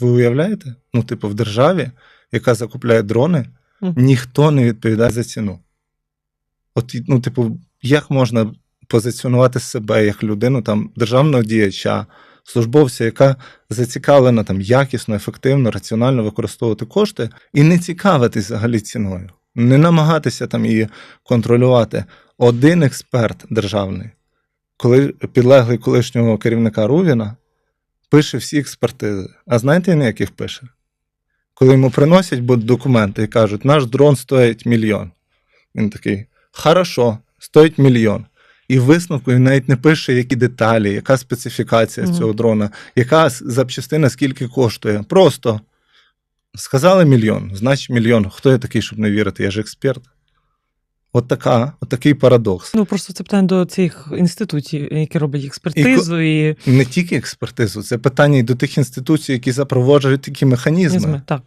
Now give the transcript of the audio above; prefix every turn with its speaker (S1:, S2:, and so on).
S1: От ви уявляєте? Ну, типу, в державі, яка закупляє дрони, ніхто не відповідає за ціну. От, ну, типу, як можна позиціонувати себе як людину, там, державного діяча, службовця, яка зацікавлена там якісно, ефективно, раціонально використовувати кошти, і не цікавитись взагалі ціною, не намагатися там її контролювати. Один експерт державний, коли підлеглий колишнього керівника Рувіна, пише всі експертизи. А знаєте, на яких пише? Коли йому приносять документи і кажуть, наш дрон стоїть мільйон. Він такий: хорошо, стоїть мільйон. І в висновку він навіть не пише, які деталі, яка специфікація
S2: Мгм.
S1: цього дрона, яка запчастина скільки коштує. Просто сказали мільйон, значить мільйон. Хто я такий, щоб не вірити? Я ж експерт. От така, от такий парадокс.
S2: Ну просто це питання до цих інститутів, які роблять експертизу і,
S1: Не тільки експертизу, це питання і до тих інституцій, які запроваджують такі механізми.
S2: механізми. Так.